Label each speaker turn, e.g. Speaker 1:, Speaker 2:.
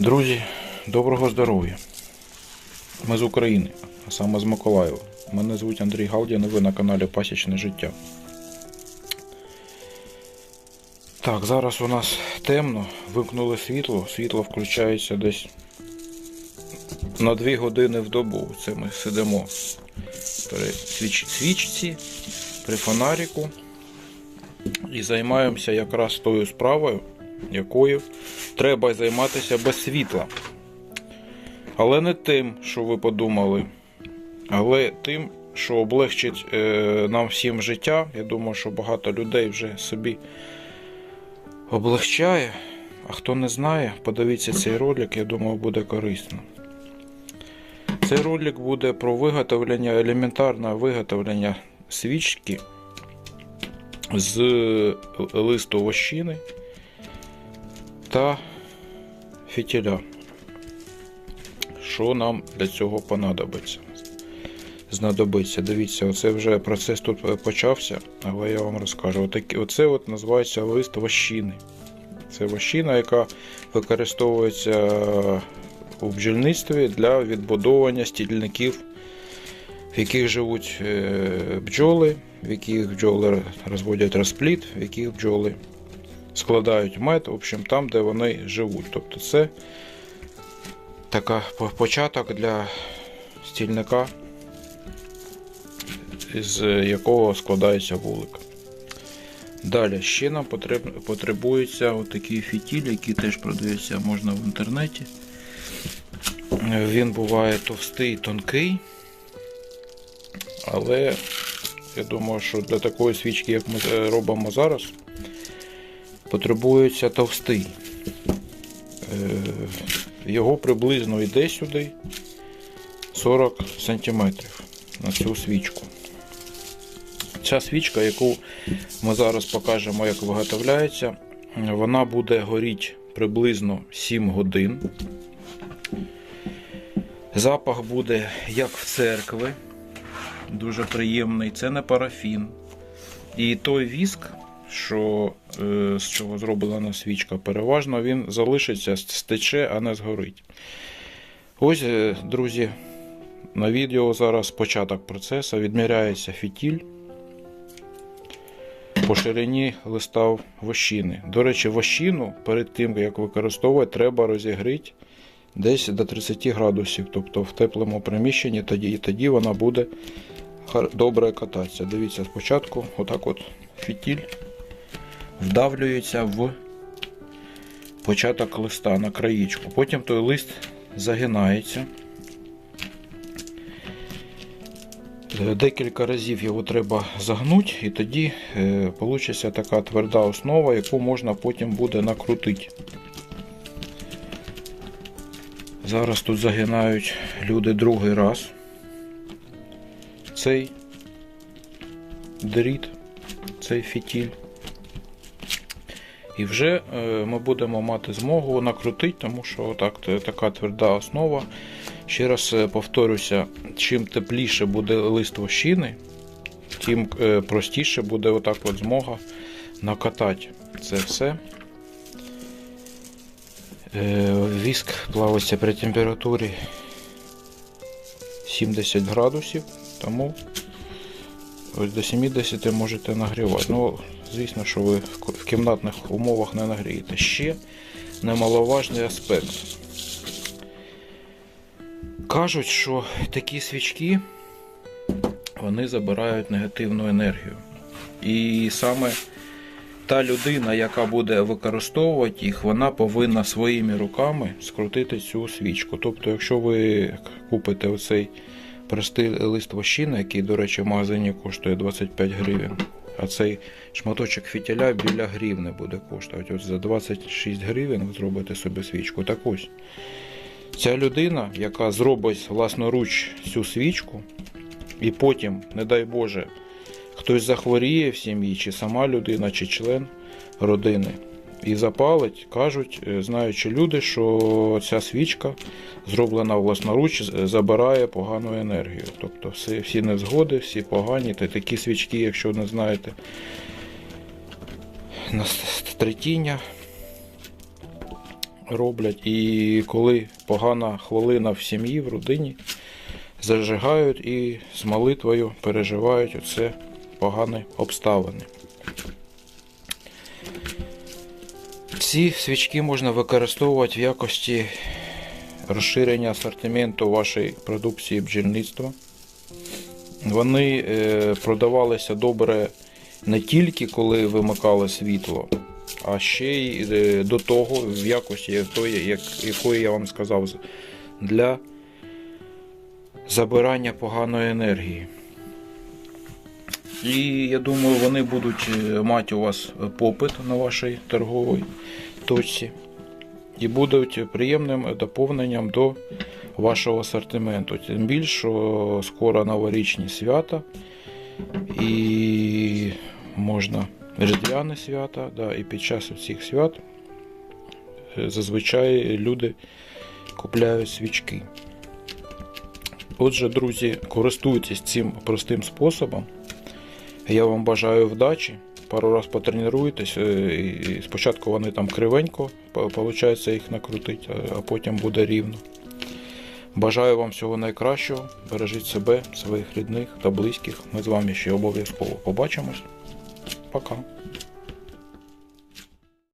Speaker 1: Друзі, доброго здоров'я. Ми з України, а саме з Миколаєва. Мене звуть Андрій Галдін, і ви на каналі Пасічне життя. Так, зараз у нас темно, вимкнули світло. Світло включається десь на 2 години в добу. Це ми сидимо при свіч- свічці, при фонаріку і займаємося якраз тою справою, якою треба займатися без світла. Але не тим, що ви подумали, але тим, що облегчить е, нам всім життя. Я думаю, що багато людей вже собі облегчає. А хто не знає, подивіться цей ролик, я думаю, буде корисно. Цей ролик буде про виготовлення, елементарне виготовлення свічки з листу вощини та фітіля. Що нам для цього понадобиться? Знадобиться. Дивіться, оце вже процес тут е, почався, але я вам розкажу. Отакі, оце от називається лист вощини. Це вощина, яка використовується у бджільництві для відбудовування стільників, в яких живуть е, бджоли, в яких бджоли розводять розплід, в яких бджоли складають мед, в общем, там, де вони живуть. Тобто це така початок для стільника, з якого складається вулик. Далі ще нам потреб- потребується отакий фітіль, який теж продається можна в інтернеті. Він буває товстий, тонкий. Але я думаю, що для такої свічки, як ми е, робимо зараз, потребується товстий. Е, Його приблизно йде сюди 40 см на цю свічку. Ця свічка, яку ми зараз покажемо, як виготовляється, вона буде горіти приблизно 7 годин. Запах буде як в церкви, дуже приємний. Це не парафін. І той віск, що, е, з чого зроблена свічка, переважно він залишиться, стече, а не згорить. Ось, е, друзі, на відео зараз початок процесу. Відміряється фітіль по ширині листа вощини. До речі, вощину перед тим, як використовувати, треба розігріти десь до 30 градусів, тобто в теплому приміщенні, тоді, і тоді вона буде добре кататися. Дивіться, спочатку отак от фітіль вдавлюється в початок листа на краєчку. Потім той лист загинається. Е, Декілька разів його треба загнути, і тоді е, получиться така тверда основа, яку можна потім буде накрутити. Зараз тут загинають люди другий раз. Цей дріт, цей фітіль. І вже е, ми будемо мати змогу накрутити, тому що так, така тверда основа. Ще раз е, повторюся, чим тепліше буде лист вощини, тим е, простіше буде отак от змога накатати це все. Віск плавиться при температурі 70 градусів, тому ось до 70 можете нагрівати. Ну, звісно, що ви в кімнатних умовах не нагрієте. Ще немаловажний аспект. Кажуть, що такі свічки вони забирають негативну енергію. І саме та людина, яка буде використовувати їх, вона повинна своїми руками скрутити цю свічку. Тобто, якщо ви купите оцей простий лист вощини, який, до речі, в магазині коштує 25 гривень, а цей шматочок фітіля біля гривни буде коштувати. От за 26 гривень ви зробите собі свічку. Так ось. Ця людина, яка зробить власноруч цю свічку, і потім, не дай Боже, хтось захворіє в сім'ї, чи сама людина, чи член родини, і запалить, кажуть, е, знаючи люди, що ця свічка, зроблена власноруч, забирає погану енергію. Тобто всі, всі невзгоди, всі погані, та такі свічки, якщо не знаєте, на третіння роблять. І коли погана хвилина в сім'ї, в родині, зажигають і з молитвою переживають оце погані обставини. Ці свічки можна використовувати в якості розширення асортименту вашої продукції бджільництва. Вони е, продавалися добре не тільки коли вимикало світло, а ще й е, до того, в якості тої, як, якої я вам сказав, для забирання поганої енергії. І я думаю, вони будуть е, мати у вас попит на вашій торговій точці і будуть приємним доповненням до вашого асортименту. Тим більше, скоро новорічні свята і можна різдвяні свята, да, і під час цих свят е, зазвичай люди купляють свічки. Отже, друзі, користуйтесь цим простим способом. Я вам бажаю вдачі. Пару раз потренуйтесь. е, Спочатку вони там кривенько, виходить їх накрутити, а- а потім буде рівно. Бажаю вам всього найкращого. Бережіть себе, своїх рідних та близьких. Ми з вами ще обов'язково побачимось. Пока.